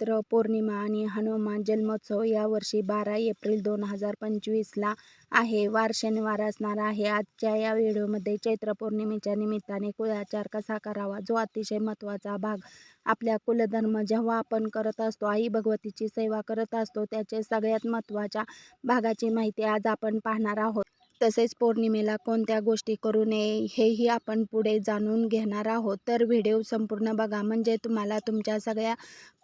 चैत्र पौर्णिमा आणि हनुमान जन्मोत्सव यावर्षी बारा एप्रिल दोन हजार पंचवीसला आहे. वार शनिवार असणार आहे. आजच्या या व्हिडिओमध्ये चैत्र पौर्णिमेच्या निमित्ताने कुळाचार कसा करावा, जो अतिशय महत्त्वाचा भाग आपल्या कुलधर्म जेव्हा आपण करत असतो, आई भगवतीची सेवा करत असतो, त्याचे सगळ्यात महत्त्वाच्या भागाची माहिती आज आपण पाहणार आहोत. तसेच पौर्णिमेला कोणत्या गोष्टी करू नये हेही आपण पुढे जाणून घेणार आहोत. तर व्हिडिओ संपूर्ण बघा म्हणजे तुम्हाला तुमच्या सगळ्या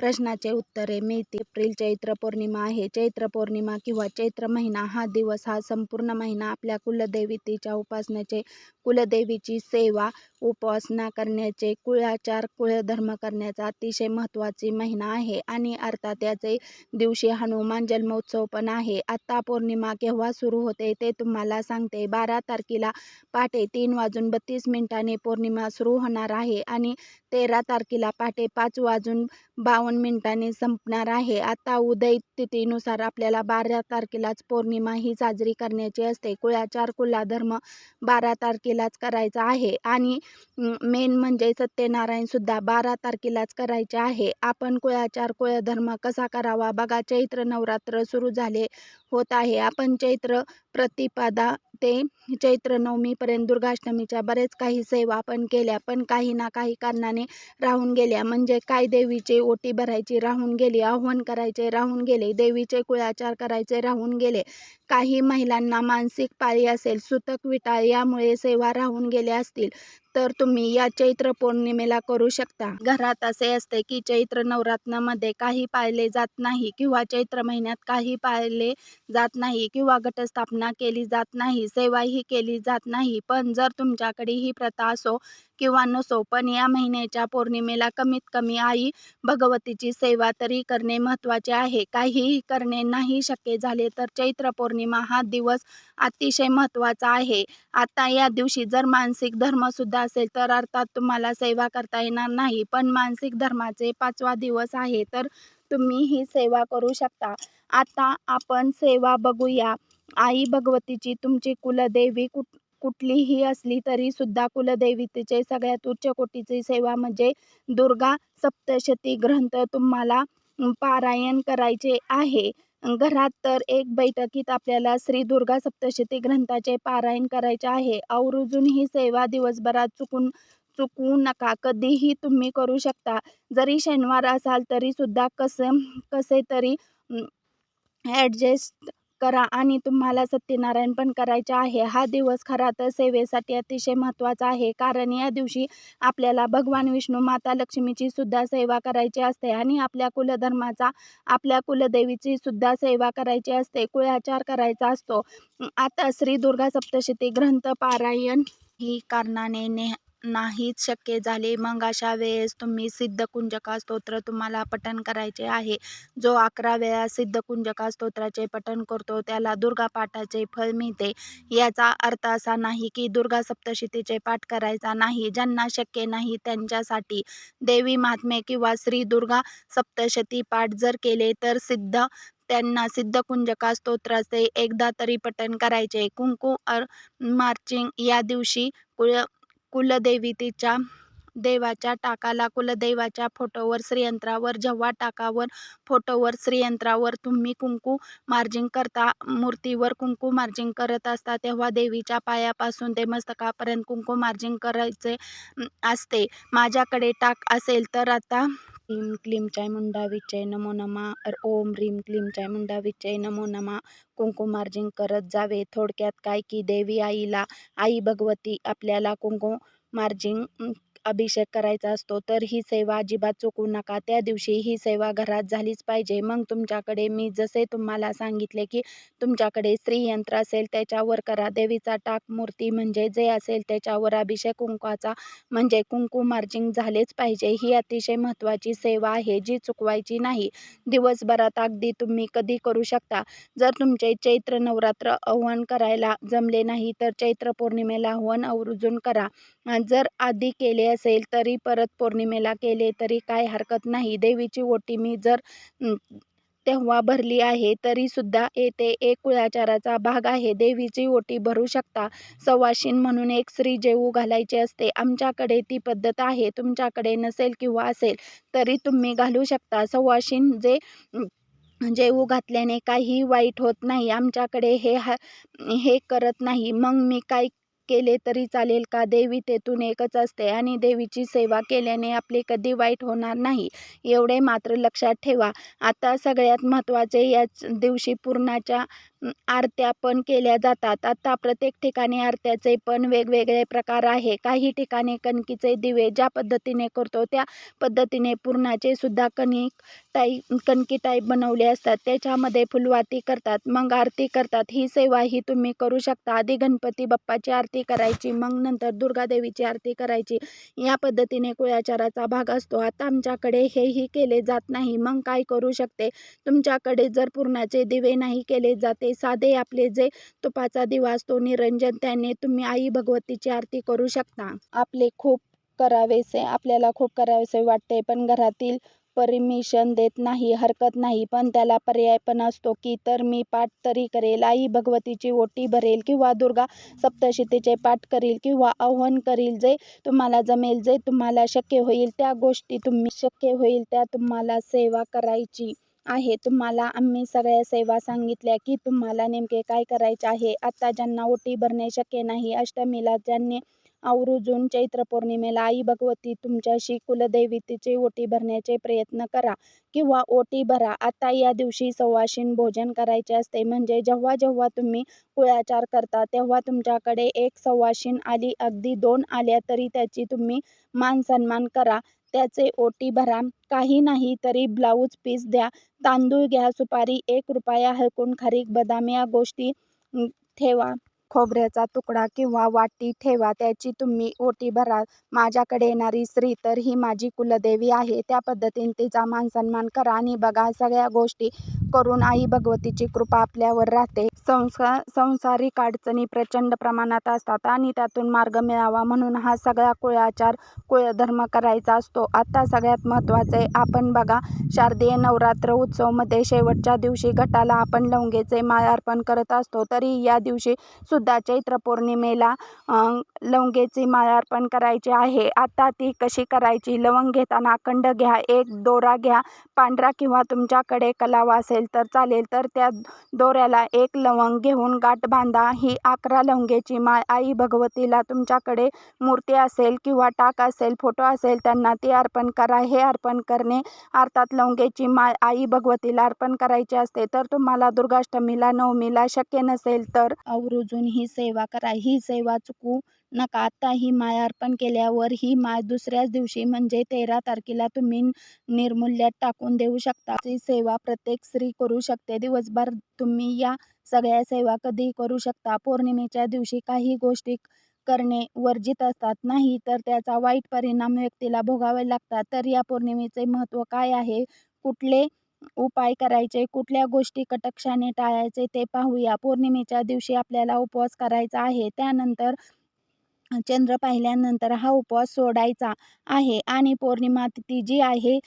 प्रश्नाचे उत्तरे मिळतील. एप्रिल चैत्र पौर्णिमा आहे. चैत्र पौर्णिमा किंवा चैत्र महिना हा दिवस हा संपूर्ण महिना आपल्या कुलदेवतेच्या उपासनेचे, कुलदेवीची सेवा, उपासना करण्याचे, कुळाचार, कुळधर्म करण्याचा अतिशय महत्त्वाची महिना आहे आणि अर्थात याचे दिवशी हनुमान जन्मोत्सव पण आहे. आत्ता पौर्णिमा केव्हा सुरू होते ते तुम्हाला सांगते. बारा तारखेला पहाटे तीन वाजून बत्तीस मिनिटांनी पौर्णिमा सुरू होणार आहे आणि तेरा तारखेला पहाटे पाच वाजून बावन्न मिनिटांनी संपणार आहे. आता उदय तिथीनुसार आपल्याला बारा तारखेलाच पौर्णिमा ही साजरी करण्याची असते. कुळाचार, कुलाधर्म बारा तारखेलाच करायचा आहे आणि मेन म्हणजे सत्यनारायण सुद्धा बारा तारखेलाच करायचे आहे. आपण कुळाचार, कुळधर्म कसा करावा बघा. चैत्र नवरात्र सुरू झाले होत आहे. आपण चैत्र प्रतिपदा ते चैत्र नवमीपर्यंत दुर्गाष्टमीच्या बरेच काही सेवा आपण केल्या, पण काही ना काही कारणाने राहून गेल्या. म्हणजे काय देवीचे ओटी भरायची राहून गेली, आवाहन करायचे राहून गेले, देवीचे कुळाचार करायचे राहून गेले. काही महिलांना मानसिक पाळी असेल, सुतक विटाळ यामुळे सेवा राहून गेल्या असतील तर तुम्ही या चैत्र पौर्णिमेला करू शकता. घरात असे असते की चैत्र नवरात्रामध्ये काही पाळले जात नाही किंवा चैत्र महिन्यात काही पाळले जात नाही किंवा घटस्थापना केली जात नाही, सेवाही केली जात नाही. पण जर तुमच्याकडे ही प्रथा असो किंवा नसो, पण या महिन्याच्या पौर्णिमेला कमीत कमी आई भगवतीची सेवा तरी करणे महत्त्वाचे आहे. काहीही करणे नाही शक्य झाले तर चैत्र पौर्णिमा हा दिवस अतिशय महत्त्वाचा आहे. आता या दिवशी जर मानसिक धर्मसुद्धा असेल तर अर्थात तुम्हाला सेवा करता येणार नाही, पण मानसिक धर्माचे पाचवा दिवस आहे तर तुम्ही ही सेवा करू शकता. आता आपण सेवा बघूया. आई भगवतीची तुमची कुलदेवी कुठ कुठलीही असली तरी सुद्धा कुलदेवतेचे सगळ्यात उच्च कोटीची सेवा म्हणजे दुर्गा सप्तशती ग्रंथ तुम्हाला पारायण करायचे आहे. घरात तर एक बैठकीत आपल्याला श्री दुर्गा सप्तशती ग्रंथाचे पारायण करायचे आहे. आवर्जून ही सेवा दिवसभरात चुकून चुकवू नका. कधीही तुम्ही करू शकता. जरी शनिवार असाल तरी सुद्धा कसं कसे तरी ॲडजस्ट करा आणि तुम्हाला सत्यनारायण पण करायचे आहे. हा दिवस खरा तर सेवेसाठी अतिशय महत्त्वाचा आहे. कारण या दिवशी आपल्याला भगवान विष्णू, माता लक्ष्मीची सुद्धा सेवा करायची असते आणि आपल्या कुलधर्माचा, आपल्या कुलदेवीची सुद्धा सेवा करायची असते, कुळाचार करायचा असतो. आता श्री दुर्गा सप्तशती ग्रंथ पारायण ही कारणाने ने नाहीच शक्य झाले मग अशा वेळेस तुम्ही सिद्धकुंजका स्तोत्र तुम्हाला पठण करायचे आहे. जो अकरा वेळा सिद्धकुंजका स्तोत्राचे पठण करतो त्याला दुर्गा पाठाचे फळ मिळते. याचा अर्थ असा नाही की दुर्गा सप्तशतीचे पाठ करायचा नाही. ज्यांना शक्य नाही त्यांच्यासाठी देवी महात्मे किंवा श्री दुर्गा सप्तशती पाठ जर केले तर सिद्ध त्यांना सिद्धकुंजका स्तोत्राचे एकदा तरी पठण करायचे. कुंकू मार्चिंग या दिवशी कुळ कुलदेवी तिच्या देवाच्या टाकाला कुलदैवाच्या फोटोवर, श्रीयंत्रावर जेव्हा टाकावर, फोटोवर, श्रीयंत्रावर तुम्ही कुंकू मार्जिंग करता, मूर्तीवर कुंकू मार्जिंग करत असता तेव्हा देवीच्या पायापासून ते मस्तकापर्यंत कुंकू मार्जिंग करायचे असते. माझ्याकडे टाक असेल तर आता ह्रीं क्लीं चामुंडा विच्चे नमो नमः ओम ह्रीं क्लीं चामुंडा विच्चे नमो नमः कुंकू करत जावे. थोडक्यात काय की देवी आईला, आई भगवती आपल्याला कुंकू मार्जिंग अभिषेक करायचा असतो. तर ही सेवा अजिबात चुकू नका. त्या दिवशी ही सेवा घरात झालीच पाहिजे. मग तुमच्याकडे मी जसे तुम्हाला सांगितले की तुमच्याकडे श्रीयंत्र असेल त्याच्यावर करा. देवीचा टाक, मूर्ती म्हणजे जे असेल त्याच्यावर अभिषेक कुंकवाचा म्हणजे कुंकू मार्जिंग झालेच पाहिजे. ही अतिशय महत्त्वाची सेवा आहे जी चुकवायची नाही. दिवसभरात अगदी तुम्ही कधी करू शकता. जर तुमचे चैत्र नवरात्र आव्हान करायला जमले नाही तर चैत्र पौर्णिमेला आव्हान आवर्जून करा. जर आधी केले असेल तरी परत पौर्णिमेला केले तरी काय हरकत नाही. देवीची ओटी मी जर तेव्हा भरली आहे तरी सुद्धा येथे एक कुळाचाराचा भाग आहे. देवीची ओटी भरू शकता. सवाशीन म्हणून एक स्त्री जेवू घालायची असते. आमच्याकडे ती पद्धत आहे. तुमच्याकडे नसेल किंवा असेल तरी तुम्ही घालू शकता. सवाशीन जे जेवू घातल्याने काही वाईट होत नाही. आमच्याकडे हे हा हे करत नाही. मग मी काय केले तरी चालेल का? देवी तेथून एकच असते आणि देवीची सेवा केल्याने आपले कधी वाईट होणार नाही एवढे मात्र लक्षात ठेवा. आता सगळ्यात महत्त्वाचे याच दिवशी पूर्णाच्या आरत्या पण केल्या जातात. आता प्रत्येक ठिकाणी आरत्याचे पण वेगवेगळे प्रकार आहे. काही ठिकाणी कणकीचे दिवे ज्या पद्धतीने करतो त्या पद्धतीने पूर्णाचे सुद्धा कणिक टाईप कणकी टाईप बनवले असतात. त्याच्यामध्ये फुलवाती करतात. मग आरती करतात. ही सेवा ही तुम्ही करू शकता. आधी गणपती बाप्पाची आरती करायची मग नंतर दुर्गादेवीची आरती करायची. या पद्धतीने कुळाचाराचा भाग असतो. आता आमच्याकडे हेही केले जात नाही. मग काय करू शकते? तुमच्याकडे जर पूर्णाचे दिवे नाही केले जाते साधे आपले जे तुपाचा दिवा असतो निरंजन त्याने तुम्ही आई भगवतीची आरती करू शकता. आपले खूप करावेसे आपल्याला खूप करावेसे वाटते पण घरातील परमिशन देत नाही हरकत नाही. पण त्याला पर्याय पण असतो की तर मी पाठ तरी करेल आई भगवतीची ओटी भरेल किंवा दुर्गा सप्तशतीचे पाठ करील किंवा आव्हान करील जे तुम्हाला जमेल जे तुम्हाला शक्य होईल त्या गोष्टी तुम्ही शक्य होईल त्या तुम्हाला सेवा करायची. आहे. तुम्हाला आम्ही सगळ्या सेवा सांगितल्या की तुम्हाला नेमके काय करायचे आहे? आता ज्यांना ओटी भरणे शक्य नाही अष्टमीला ज्यांनी आवर्जून चैत्र पौर्णिमेला आई भगवती तुमच्याशी कुलदैवतीची ओटी भरण्याचे प्रयत्न करा किंवा ओटी भरा. आता या दिवशी सवाशीण भोजन करायचे असते. म्हणजे जेव्हा जेव्हा तुम्ही कुळाचार करता तेव्हा तुमच्याकडे एक सवाशीण आली अगदी दोन आल्या तरी त्याची तुम्ही मान सन्मान करा. त्याचे ओटी भरा. काही नाही तरी ब्लाऊज पीस द्या. तांदूळ घ्या. सुपारी एक रुपया. हलकून खारीक बदाम या गोष्टी ठेवा. खोबऱ्याचा तुकडा किंवा वाटी ठेवा त्याची तुम्ही ओटी भरा. माझ्याकडे येणारी स्त्री तर ही माझी कुलदेवी आहे. त्या पद्धतीने तिचा मान सन्मान करा आणि बघा सगळ्या गोष्टी करून आई भगवतीची कृपा आपल्यावर राहते. संसार संसारिक अडचणी प्रचंड प्रमाणात असतात आणि त्यातून मार्ग मिळावा म्हणून हा सगळा कुळाचार कुळधर्म करायचा असतो. आता सगळ्यात महत्त्वाचे आपण बघा शारदीय नवरात्र उत्सवमध्ये शेवटच्या दिवशी गटाला आपण लवंगेचे माळ अर्पण करत असतो. तरी या दिवशी सु सुद्धा चैत्र पौर्णिमेला लवंगेची माळ अर्पण करायची आहे. आता ती कशी करायची? लवंग घेताना अखंड घ्या एक दोरा घ्या पांढरा किंवा तुमच्याकडे कलावा असेल तर चालेल. तर त्या दोऱ्याला एक लवंग घेऊन गाठ बांधा. ही अकरा लवंगेची माळ आई भगवतीला तुमच्याकडे मूर्ती असेल किंवा टाक असेल फोटो असेल त्यांना ती अर्पण करा. हे अर्पण करणे अर्थात लवंगेची माळ आई भगवतीला अर्पण करायची असते. तर तुम्हाला दुर्गाष्टमीला नवमीला शक्य नसेल तर आवर्जून ही सेवा करा ही सेवा चुकू नका. आत्ता ही माय अर्पण केल्यावर ही माय दुसऱ्याच दिवशी म्हणजे तेरा तारखेला तुम्ही निर्मूल्यात टाकून देऊ शकता. ही सेवा प्रत्येक स्त्री करू शकते. दिवसभर तुम्ही या सगळ्या सेवा कधी करू शकता? पौर्णिमेच्या दिवशी काही गोष्टी करणे वर्जित असतात. नाही तर त्याचा वाईट परिणाम व्यक्तीला भोगावे लागतात. तर या पौर्णिमेचे महत्त्व काय आहे? कुठले उपाय करायचे कुठल्या गोष्टी कटक्षाने टाळायचे ते पाहूया. पौर्णिमेच्या दिवशी आपल्याला उपवास करायचा आहे. त्यानंतर चंद्र पाहिल्यानंतर हा उपवास सोडायचा आहे. आणि पौर्णिमा तिथी जी आहे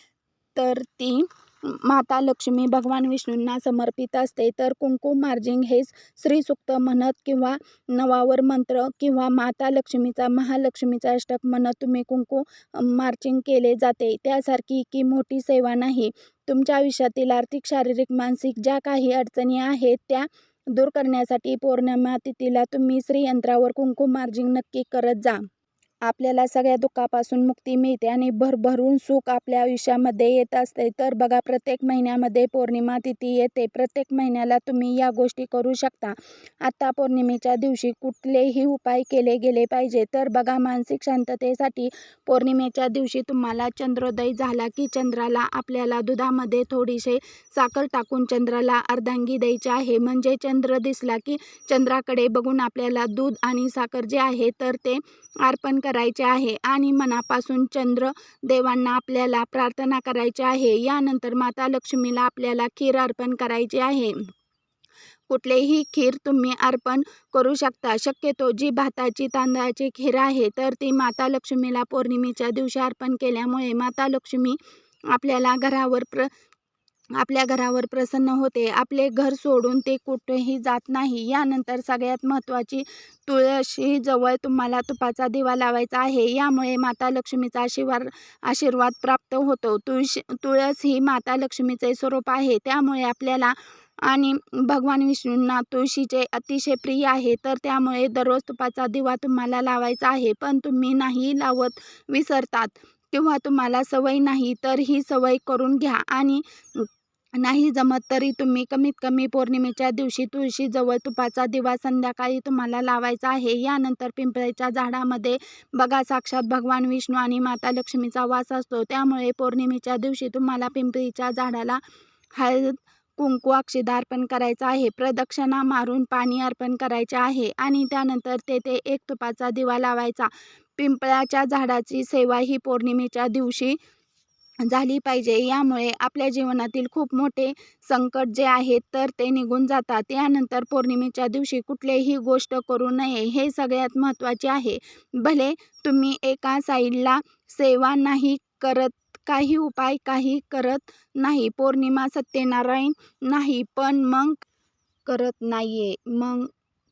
तर ती माता लक्ष्मी भगवान विष्णूंना समर्पित असते. तर कुंकुम मार्जिंग हे श्रीसुक्त म्हणत किंवा नवावर मंत्र किंवा माता लक्ष्मीचा महालक्ष्मीचा अष्टक म्हणत तुम्ही कुंकू मार्चिंग केले जाते. त्यासारखी की मोठी सेवा नाही. तुमच्या आयुष्यातील आर्थिक शारीरिक मानसिक ज्या काही अडचणी आहेत त्या दूर करण्यासाठी पौर्णिमा तिथीला तुम्ही श्रीयंत्रावर कुंकुम मार्जिंग नक्की करत जा. आपल्याला सगळ्या दुःखापासून मुक्ती मिळते आणि भरभरून सुख आपल्या आयुष्यामध्ये येत असते. तर बघा प्रत्येक महिन्यामध्ये पौर्णिमा तिथी येते. प्रत्येक महिन्याला तुम्ही या गोष्टी करू शकता. आता पौर्णिमेच्या दिवशी कुठलेही उपाय केले गेले पाहिजे. तर बघा मानसिक शांततेसाठी पौर्णिमेच्या दिवशी तुम्हाला चंद्रोदय झाला की चंद्राला आपल्याला दुधामध्ये थोडीसे साखर टाकून चंद्राला अर्धांगी द्यायची आहे. म्हणजे चंद्र दिसला की चंद्राकडे बघून आपल्याला दूध आणि साखर जे आहे तर ते अर्पण करायचे आहे आणि मनापासून चंद्र देवांना आपल्याला प्रार्थना करायची आहे. यानंतर माता लक्ष्मीला आपल्याला खीर अर्पण करायची आहे. कुठलेही खीर तुम्ही अर्पण करू शकता. शक्यतो जी भाताची तांदळाची खीर आहे तर ती माता लक्ष्मीला पौर्णिमेच्या दिवशी अर्पण केल्यामुळे माता लक्ष्मी आपल्याला घरावर प्र आपल्या घरावर प्रसन्न होते. आपले घर सोडून ते कुठेही जात नाही. यानंतर सगळ्यात महत्त्वाची तुळशी जवळ तुम्हाला तुपाचा दिवा लावायचा आहे. यामुळे माता लक्ष्मीचा आशीर्वाद आशीर्वाद प्राप्त होतो. तुळशी तुळस ही माता लक्ष्मीचे स्वरूप आहे. त्यामुळे आपल्याला आणि भगवान विष्णूंना तुळशीचे अतिशय प्रिय आहे. तर त्यामुळे दररोज तुपाचा दिवा तुम्हाला लावायचा आहे. पण तुम्ही नाही लावत विसरतात किंवा तुम्हाला सवय नाही तर ही सवय करून घ्या. आणि नाही जमत तरी तुम्ही कमीत कमी पौर्णिमेच्या दिवशी तुळशीजवळ तुपाचा दिवा संध्याकाळी तुम्हाला लावायचा आहे. यानंतर पिंपळाच्या झाडामध्ये बघा साक्षात भगवान विष्णू आणि माता लक्ष्मीचा वास असतो. त्यामुळे पौर्णिमेच्या दिवशी तुम्हाला पिंपळीच्या झाडाला हळद कुंकू अक्षदा अर्पण करायचा आहे. प्रदक्षिणा मारून पाणी अर्पण करायचे आहे आणि त्यानंतर तेथे एक तुपाचा दिवा लावायचा. पिंपळाच्या झाडाची सेवा ही पौर्णिमेच्या दिवशी झाली पाहिजे. यामुळे आपल्या जीवनातील खूप मोठे संकट जे आहेत तर ते निघून जातात. यानंतर पौर्णिमेच्या दिवशी कुठलीही गोष्ट करू नये हे सगळ्यात महत्त्वाचे आहे. भले तुम्ही एका साईडला सेवा नाही करत काही उपाय काही करत नाही पौर्णिमा सत्यनारायण नाही पण मग करत नाही आहे मग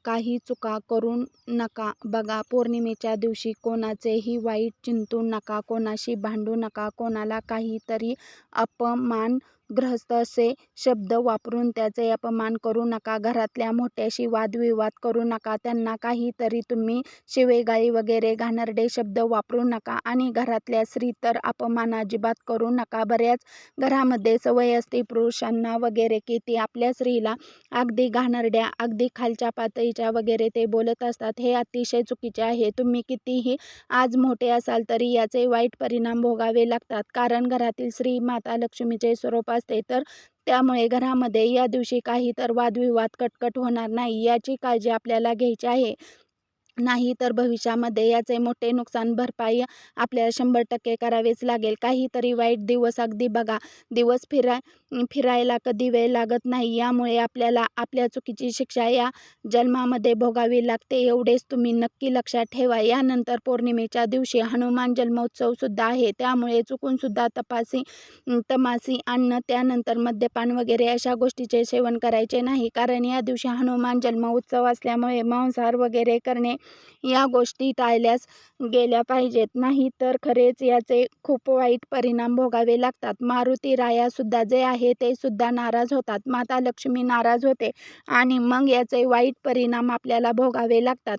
काही चुका करू नका. बघा पौर्णिमेच्या दिवशी कोणाचेही वाईट चिंतू नका कोणाशी भांडू नका कोणाला काहीतरी अपमान ग्रस्त असे शब्द वापरून त्याचे अपमान करू नका. घरातल्या मोठ्याशी वादविवाद करू नका. त्यांना काहीतरी तुम्ही शिवेगाळी वगैरे घाणेरडे शब्द वापरू नका आणि घरातल्या स्त्री तर अपमान अजिबात करू नका. बऱ्याच घरामध्ये सवय असते पुरुषांना वगैरे की ती आपल्या स्त्रीला अगदी घाणेरड्या अगदी खालच्या पातळीच्या वगैरे ते बोलत असतात. हे अतिशय चुकीचे आहे. तुम्ही कितीही आज मोठे असाल तरी याचे वाईट परिणाम भोगावे लागतात. कारण घरातील स्त्री माता लक्ष्मीचे स्वरूप असते तर त्यामुळे घरामध्ये या दिवशी काही तर वादविवाद कटकट होणार नाही याची काळजी आपल्याला घ्यायची आहे. नाही तर भविष्यामध्ये याचे मोठे नुकसान भरपाई आपल्याला शंभर टक्के करावेच लागेल. काहीतरी वाईट दिवस अगदी बघा दिवस फिरा फिरायला कधी वेळ लागत नाही. यामुळे आपल्याला आपल्या चुकीची शिक्षा या जन्मामध्ये भोगावी लागते. एवढेच तुम्ही नक्की लक्षात ठेवा. यानंतर पौर्णिमेच्या दिवशी हनुमान जन्मोत्सवसुद्धा आहे. त्यामुळे चुकूनसुद्धा तपासी तमासी अन्न त्यानंतर मद्यपान वगैरे अशा गोष्टीचे सेवन करायचे नाही. कारण या दिवशी हनुमान जन्मोत्सव असल्यामुळे मांसाहार वगैरे करणे या गोष्टी टाळल्यास गेल्या पाहिजेत. नाही तर खरेच याचे खूप वाईट परिणाम भोगावे लागतात. मारुती रायासुद्धा जे आहे ते सुद्धा नाराज होतात. माता लक्ष्मी नाराज होते आणि मग याचे वाईट परिणाम आपल्याला भोगावे लागतात.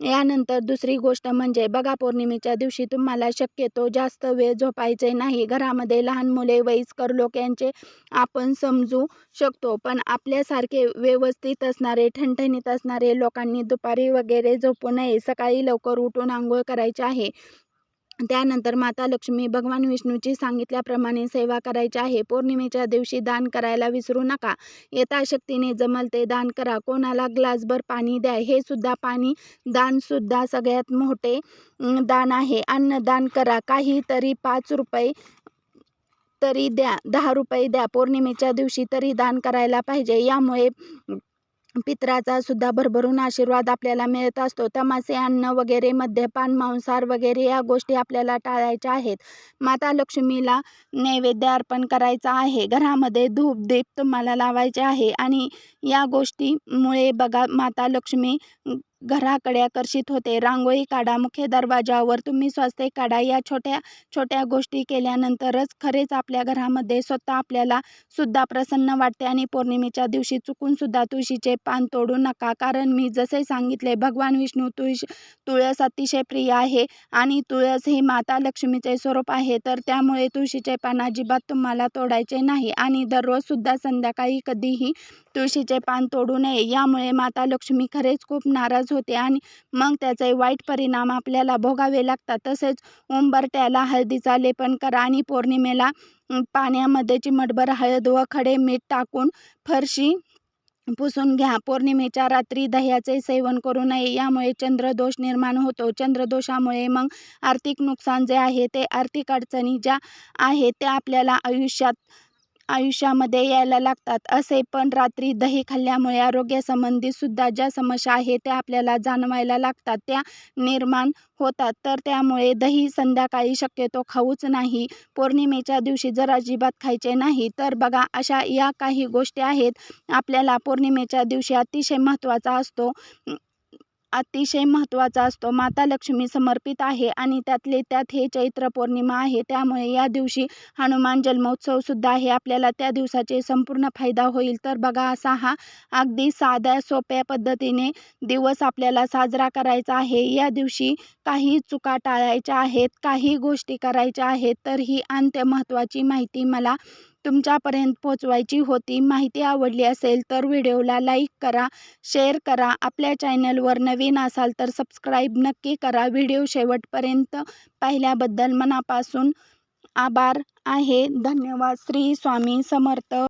यानंतर दुसरी गोष्ट म्हणजे बघा पौर्णिमेच्या दिवशी तुम्हाला शक्यतो जास्त वेळ झोपायचे नाही. घरामध्ये लहान मुले वयस्कर लोक यांचे आपण समजू शकतो. पण आपल्यासारखे व्यवस्थित असणारे ठणठणीत असणारे लोकांनी दुपारी वगैरे झोपू नये. सकाळी लवकर उठून आंघोळ करायचे आहे. त्यानंतर माता लक्ष्मी भगवान विष्णूची सांगितल्याप्रमाणे सेवा करायची आहे. पौर्णिमेच्या दिवशी दान करायला विसरू नका. यथाशक्तीने जमल ते दान करा. कोणाला ग्लासभर पाणी द्या हे सुद्धा पाणी दानसुद्धा सगळ्यात मोठे दान आहे. अन्नदान करा. काहीतरी पाच रुपये तरी द्या दहा रुपये द्या. पौर्णिमेच्या दिवशी तरी दान करायला पाहिजे. यामुळे पित्राचा सुद्धा भरभरून आशीर्वाद आपल्याला मिळत असतो. तमासे अन्न वगैरे मद्यपान मांसाहार वगैरे या गोष्टी आपल्याला टाळायच्या आहेत. माता लक्ष्मीला नैवेद्य अर्पण करायचा आहे. घरामध्ये धूप दीप तुम्हाला लावायचे आहे. आणि या गोष्टीमुळे बघा माता लक्ष्मी घराकडे आकर्षित होते. रांगोळी काढा मुख्य दरवाजावर तुम्ही स्वस्ते काढा या छोट्या छोट्या गोष्टी केल्यानंतरच खरेच आपल्या घरामध्ये स्वतः आपल्याला सुद्धा प्रसन्न वाटते आणि पौर्णिमेच्या दिवशी चुकून सुद्धा तुळशीचे पान तोडू नका. कारण मी जसे सांगितले भगवान विष्णू तुळश तुळस अतिशय प्रिय आहे आणि तुळस हे माता लक्ष्मीचे स्वरूप आहे तर त्यामुळे तुळशीचे पान अजिबात तुम्हाला तोडायचे नाही आणि दररोज सुद्धा संध्याकाळी कधीही तुळशीचे पान तोडू नये. यामुळे माता लक्ष्मी खरेच खूप नाराज होते आणि मग त्याचे वाईट परिणाम आपल्याला भोगावे लागतात. तसेच उंबरट्याला हळदीचा लेपन करा आणि पौर्णिमेला पाण्यामध्ये चिमटभर हळद व खडे मीठ टाकून फरशी पुसून घ्या. पौर्णिमेच्या रात्री दह्याचे सेवन करू नये यामुळे चंद्रदोष निर्माण होतो. चंद्रदोषामुळे मग आर्थिक नुकसान जे आहे ते आर्थिक अडचणी ज्या आहेत त्या आपल्याला आयुष्यात आयुष्यामध्ये यायला लागतात. असे पण रात्री दही खाल्ल्यामुळे आरोग्यासंबंधी सुद्धा ज्या समस्या आहेत त्या आपल्याला जाणवायला लागतात. त्या निर्माण होतात. तर त्यामुळे दही संध्याकाळी शक्यतो खाऊच नाही. पौर्णिमेच्या दिवशी जर अजिबात खायचे नाही तर बघा अशा या काही गोष्टी आहेत. आपल्याला पौर्णिमेच्या दिवशी अतिशय महत्त्वाचा असतो. अतिशय महत्त्वाचा असतो. माता लक्ष्मी समर्पित आहे आणि त्यातले त्यात हे चैत्र पौर्णिमा आहे. त्यामुळे या दिवशी हनुमान जन्मोत्सवसुद्धा आहे. आपल्याला त्या दिवसाचे संपूर्ण फायदा होईल. तर बघा असा हा अगदी साध्या सोप्या पद्धतीने दिवस आपल्याला साजरा करायचा आहे. या दिवशी काही चुका टाळायच्या आहेत काही गोष्टी करायच्या आहेत तर ही अंत्य महत्त्वाची माहिती मला तुमच्यापर्यंत पोचवायची होती माहिती आवडली असेल तर व्हिडिओला लाईक करा शेअर करा. आपल्या चॅनलवर नवीन असाल तर सबस्क्राईब नक्की करा. व्हिडिओ शेवटपर्यंत पाहिल्याबद्दल मनापासून आभार आहे. धन्यवाद. श्री स्वामी समर्थ.